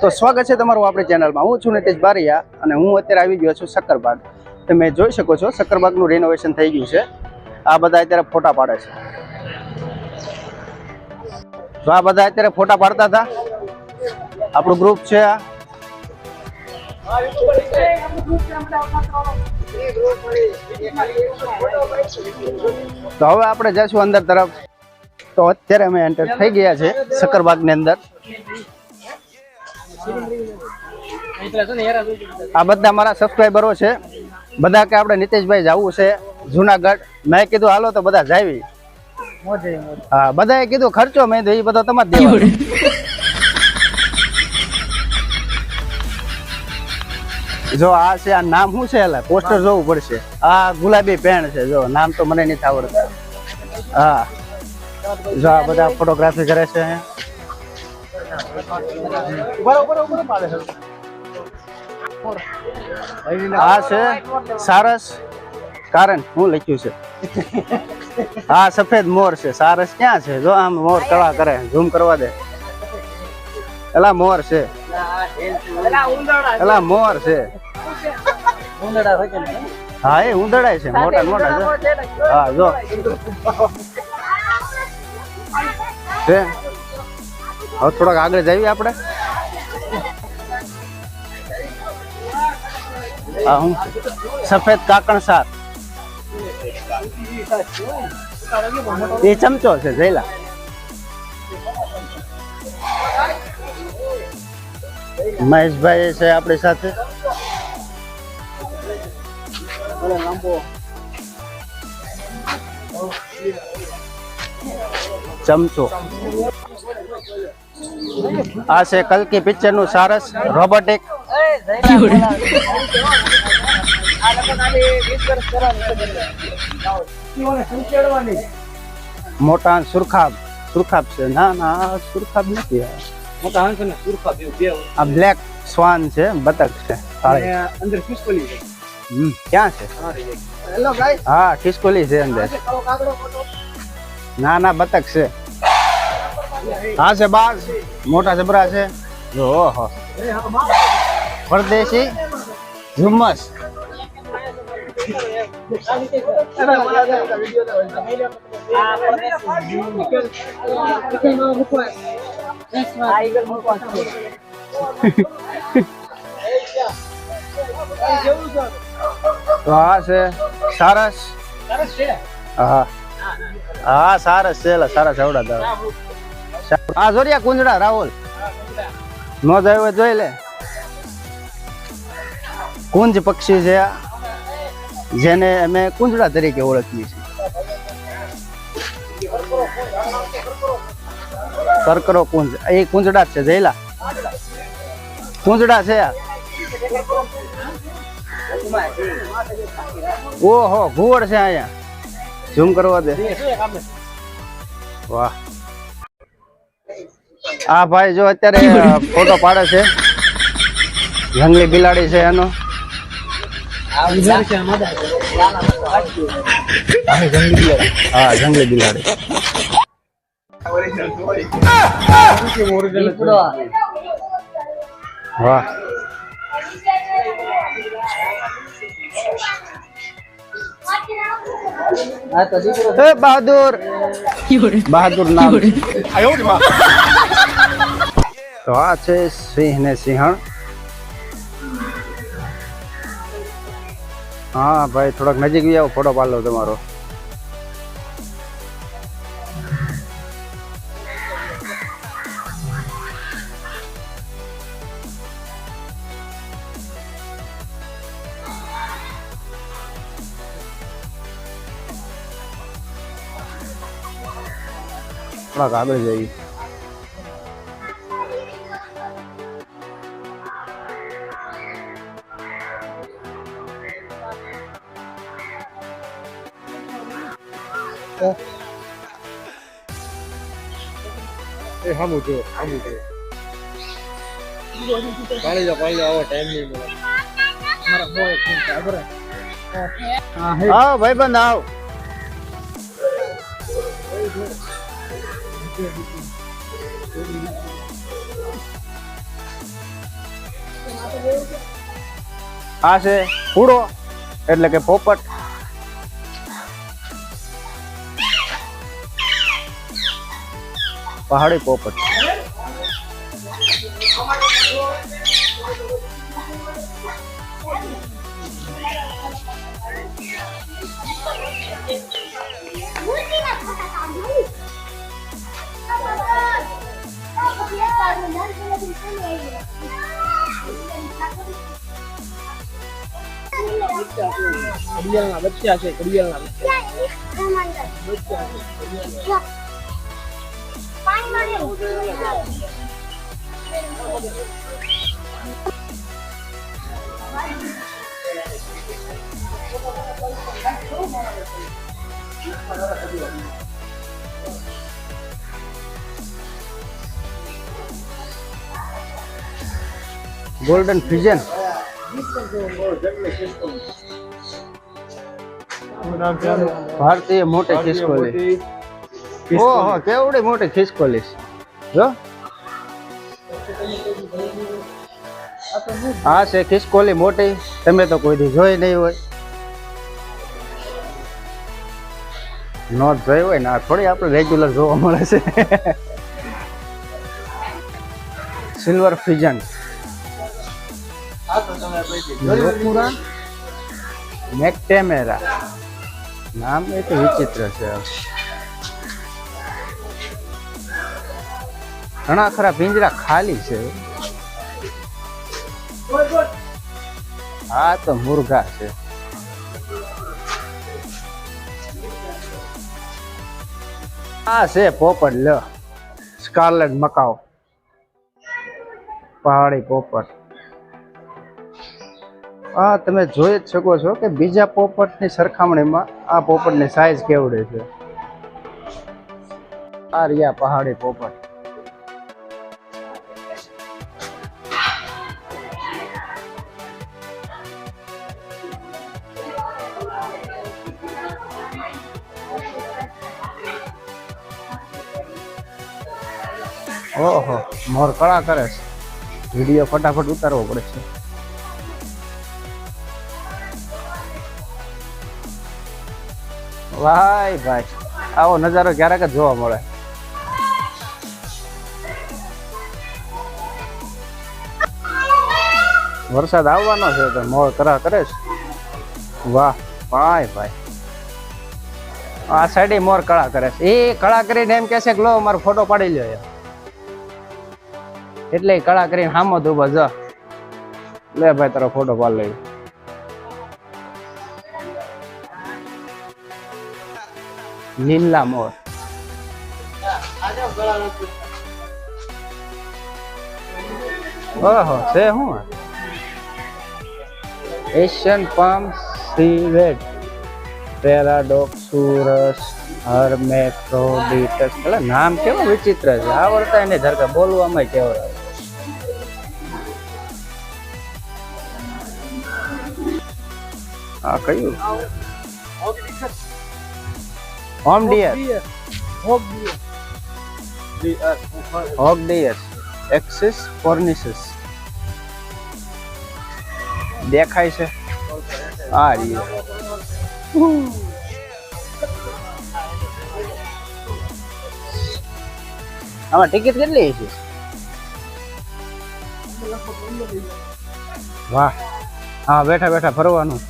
તો સ્વાગત છે તમારું આપણી ચેનલમાં. હું છું નીતિશ બારિયા અને હું અત્યારે આવી ગયો છું શક્કરબાગ. તમે જોઈ શકો છો, શક્કરબાગનું રિનોવેશન થઈ ગયું છે. આ બધા અત્યારે ફોટા પાડે છે. તો આ બધા અત્યારે ફોટા પાડતા હતા. આપણું ગ્રુપ છે આ. તો હવે આપણે જઈશું અંદર તરફ. તો અત્યારે અમે એન્ટર થઈ ગયા છે શક્કરબાગની અંદર. આ બધા મારા સબસ્ક્રાઈબરો છે. બધા કે આપણે નીતિશભાઈ જવું છે, જુનાગઢ. મેં કીધું, હાલો તો બધા જાવી. હા, બધાએ કીધું, ખર્ચો મેં એ બધો તમારે જો આ છે, આ નામ શું છે એટલે? પોસ્ટર જોવું પડશે. આ ગુલાબી પેન છે, જો, નામ તો મને નથી આવડતું. હા. જો આ બધા ફોટોગ્રાફી કરે છે. આ છે. સારસ. કારણ હું લખ્યું છે. હા, સફેદ મોર છે. સારસ ક્યાં છે? જો આમ મોર કળા કરે. ઝૂમ કરવા દે. એલા મોર છે. એલા મોર છે. હા, એ ઉંદડાય છે. મોટા મોટા હા, જો. હવે થોડાક આગળ જઈએ આપણે. આ હું? સફેદ કાકણ શાક. એ ચમચો છે, જયલા. મહેશભાઈ છે આપણી સાથે. ચમચો. આ છે કલકી પિક્ચરનું સારસ રોબોટિક મોટા સુરખાબ. સુરખાબ છે. ના ના સુરખાબ નથી આ. મોટા હંસ અને સુરખા બે બે આ બ્લેક સ્વાન છે બતક છે. અંદર ખિસકોલી છે. હમ, ક્યાં છે? હેલો ગાઈસ હા ખિસકોલી છે અંદર. ના ના બતક છે. હા છે બાગ મોટા જબરા છે. જો ઓહો. પરદેશી ઝુમ્મસ. તો આ છે સારસ. હા. હા સારસ છે સારા સારસ આવડા હા જોરિયા કુંજડા રાહુલ. નો જાય જોઈ લે. કુંજ પક્ષી છે આ, જેને અમે કુંજડા તરીકે ઓળખીએ છીએ. કરકરો કુંજ એ કુંજડા છે જયલા. કુંજડા છે આ. ઓહો ઘુવડ છે અહીંયા. ઝૂમ કરવા દે. વાહ. આ ભાઈ જો અત્યારે ફોટો પાડે છે. જંગલી બિલાડી છે એનો. હા જંગલી બિલાડી. વાહ. એ બહાદુર. બહાદુર નામ. તો આ છે સિંહ ને સિંહણ. હા ભાઈ, થોડાક નજીક બી આવો, ફોટો પાડ લો તમારો. થોડાક આગળ જઈએ. એ હામું જો હામું જો. પાણી જાઓ પાણી જાઓ ટાઈમ નહીં મળે. હા ભાઈ આ છે. ફૂડો. એટલે કે પોપટ. પહાડી પોપટ ઘડિયાળના બચ્ચા છે ઘડિયાળના બચ્ચા ગોલ્ડન ફિજન ભારતીય મોટી ખિસકોલી ઓહો કેવડી મોટી ખિસકોલી જો. હા છે ખિસકોલી મોટી. તમે તો કોઈ દી જોઈ નહીં હોય. નો જોઈ હોય ને આ થોડી આપણે રેગ્યુલર જોવા મળે છે. સિલ્વર ફિજન મેક્ટેમેરા નામ એ તો વિચિત્ર છે. ઘણા ખરા પિંજરા ખાલી છે. આ તો મુર્ગા છે. આ છે પોપટ, લ. સ્કાર્લેટ મકાઓ પહાડી પોપટ. આ તમે જોઈ જ શકો છો કે બીજા પોપટની સરખામણીમાં આ પોપટની સાઈઝ કેવડે છે. આ રહ્યા પહાડી પોપટ. ઓહો, મોર કળા કરે છે. વીડિયો ફટાફટ ઉતારવો પડે છે. ભાઈ ભાઈ, આવો નજારો ક્યારેક જ જોવા મળે. વરસાદ આવવાનો છે તો મોર કરા કરે છે. વાહ ભાઈ ભાઈ. આ સાઈડે મોર કળા કરે છે. એ કળા કરીને એમ કે છે કે લો, મારો ફોટો પાડી લ્યો યાર. એટલે કળા કરીને હામો તો ઊભા લે ભાઈ, તારો ફોટો પાલ લઈ. લીલા મોર. ઓહો, છે હું? Asian palm સીવેટ. પેરાડોક્સુરસ હર્મેફ્રોડિટસ એટલે નામ કેવું વિચિત્ર છે? આવડતા એને ધરકા બોલવામાં કેવડા આ કયું? હોમ ડિયર હોમ ડિયર હોમ ડિયર એક્સિસ ફોર્નિસિસ દેખાય છે. આ રહ્યું આમાં ટિકિટ કેટલી છે વાહ. હા બેઠા બેઠા ફરવાનું.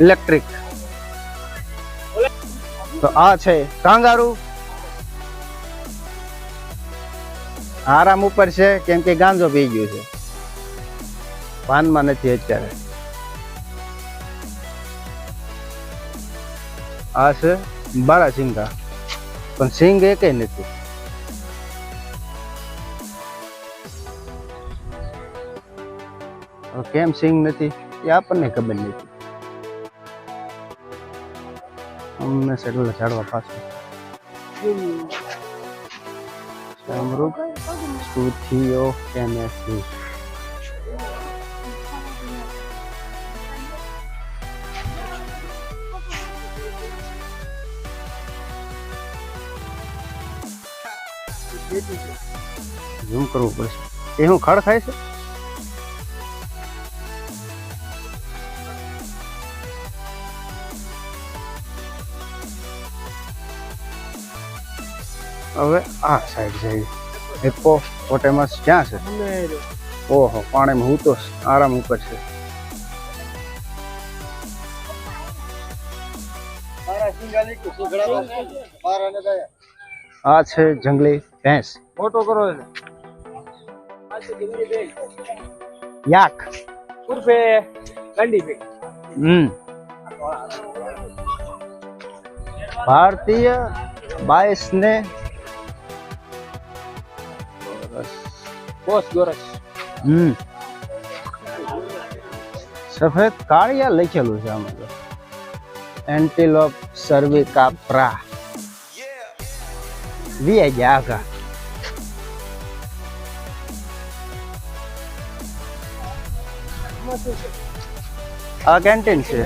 ઇલેક્ટ્રિક. તો આ છે કાંગારું. આરામ ઉપર છે, કેમ કે ગાંજો પી ગયું છે. પાનમાં નથી અત્યારે. આ છે બારા સિંગા પણ સિંગ એકેય નથી. કેમ સિંગ નથી, એ આપણને ખબર નથી. અમને સેટલ ઝાડવા પાછું. સમૃદ્ધ સુથીઓ કેનેસી. ઝૂમ કરવું પડશે. એ હું ખડ ખાય છે? હવે આ સાઈડ જઈએ. હિપ્પો પોટેમસ ક્યાં છે? ઓહો પાણીમાં હું તો આરામ ઉપર છે. આ છે જંગલી ભેંસ. ફોટો કરો યાક. ઉર્ફે ગાંડી ભાઈ હમ. ભારતીય બાઈસ ને બોસ ગોરસ હમ. સફેદ કાળિયા લખેલું છે આમાં તો. એન્ટિલોપ સર્વિકા પ્રા વી ગયા આખા આ કેન્ટીન છે.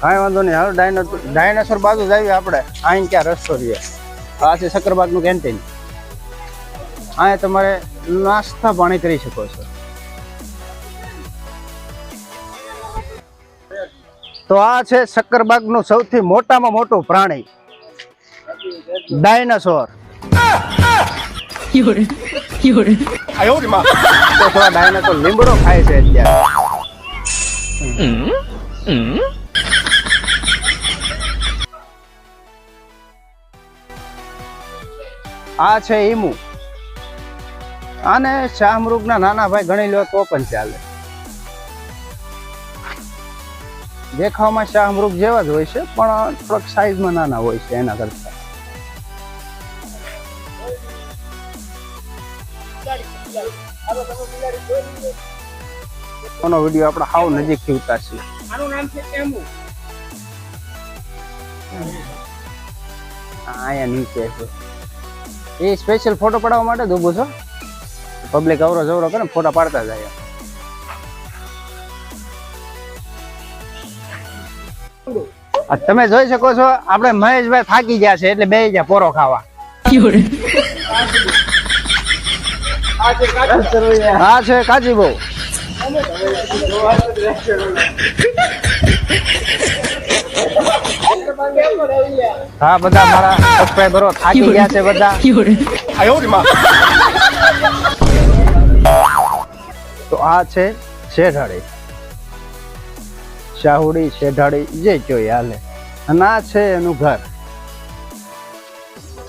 કાંઈ વાંધો નહીં હાલો ડાયનોસોર બાજુ જ આવીએ આપણે. અહીં ક્યાં રસ્તો રહીએ આ છે સક્કરબાગનું કેન્ટીન અહીંયા તમારે નાસ્તા પાણી કરી શકો છો. તો આ છે સક્કરબાગનું સૌથી મોટામાં મોટું પ્રાણી. ડાયનાસોર. ડાયનાસોર લીમડો ખાય છે અત્યારે. આ છે ઈમુ. આને શાહમૃગના નાના ભાઈ ગણી લો તો પણ ચાલે. દેખાવમાં શાહમૃગ જેવા જ હોય છે પણ થોડાક સાઈઝમાં નાના હોય છે એના કરતા. આનો વીડિયો આપણે હાવ નજીકથી ઉતારશું. આનું નામ છે એમુ અહીંયા નીચે છે. એ સ્પેશિયલ ફોટો પડાવવા માટે જ ઊભો છો? પબ્લિક અવરો જવરો કરે ફોટા પાડતા જાય તમે જોઈ શકો છો આપણે મહેશભાઈ થાકી ગયા છે એટલે બે ગયા પોરો ખાવા. હા છે કાજી બહુ. હા બધા મારા સબસ્ક્રાઈબરો થાકી ગયા છે બધા，તો આ છે શેઢાળી. શાહુડી શેઢાળી જે જોઈ હાલે. અને આ છે એનું ઘર.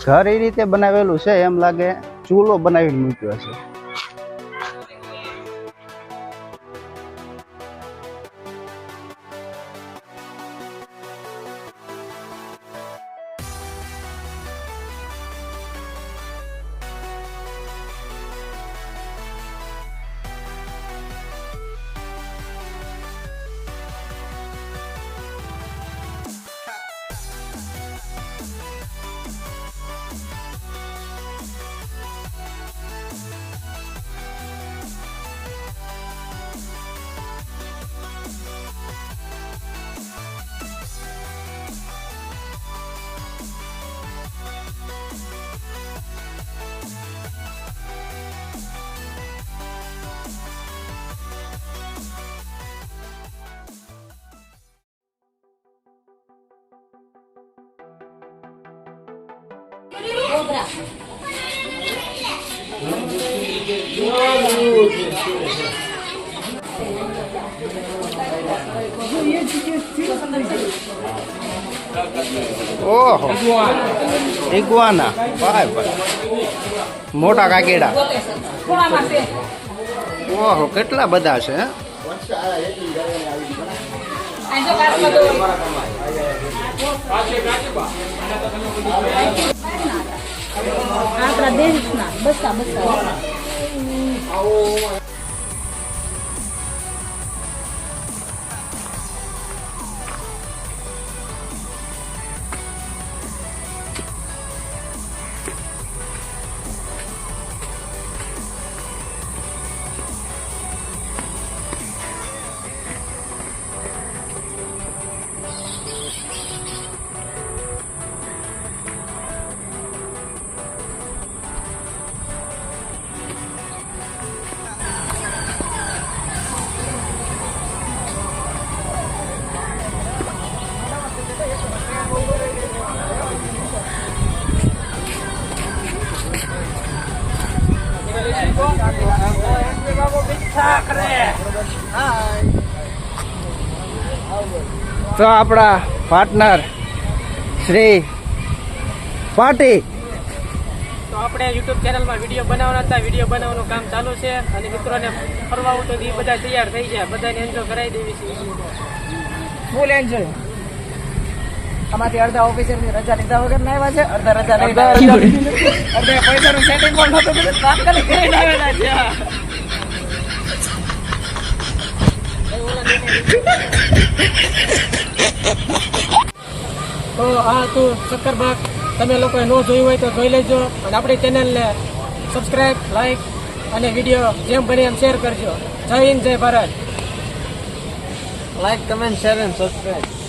ઘર એ રીતે બનાવેલું છે એમ લાગે ચૂલો બનાવીને મૂક્યો છે. ઓહો. ઇગ્વાના ભાઈ ભાઈ. મોટા કાકેડા. ઓહો કેટલા બધા છે હે? આપણા દેશના બસા બસા. તો આપણા પાર્ટનર શ્રી પાટી. તો આપણે યુટ્યુબ ચેનલમાં વીડિયો બનાવવાના હતા. વીડિયો બનાવવાનું કામ ચાલુ છે અને મિત્રોને ફરવા આવું તો એ બધા તૈયાર થઈ ગયા. બધાને એન્જોય કરાવી દેવી છે. ફૂલ એન્જોય આમાંથી અડધા ઓફિસરની રજા લીધા વગર ના આવ્યા છે. અડધા રજા. અડધા પૈસાનું સેટિંગ પણ નહોતું તાત્કાલિક કરીને આવેલા છે તો આ તું શક્કરબાગ તમે લોકોએ ન જોયું હોય તો જોઈ લેજો અને આપણી ચેનલને સબસ્ક્રાઇબ લાઈક અને વીડિયો જેમ બને એમ શેર કરજો. જય હિન્દ, જય Bharat. Like comment share and subscribe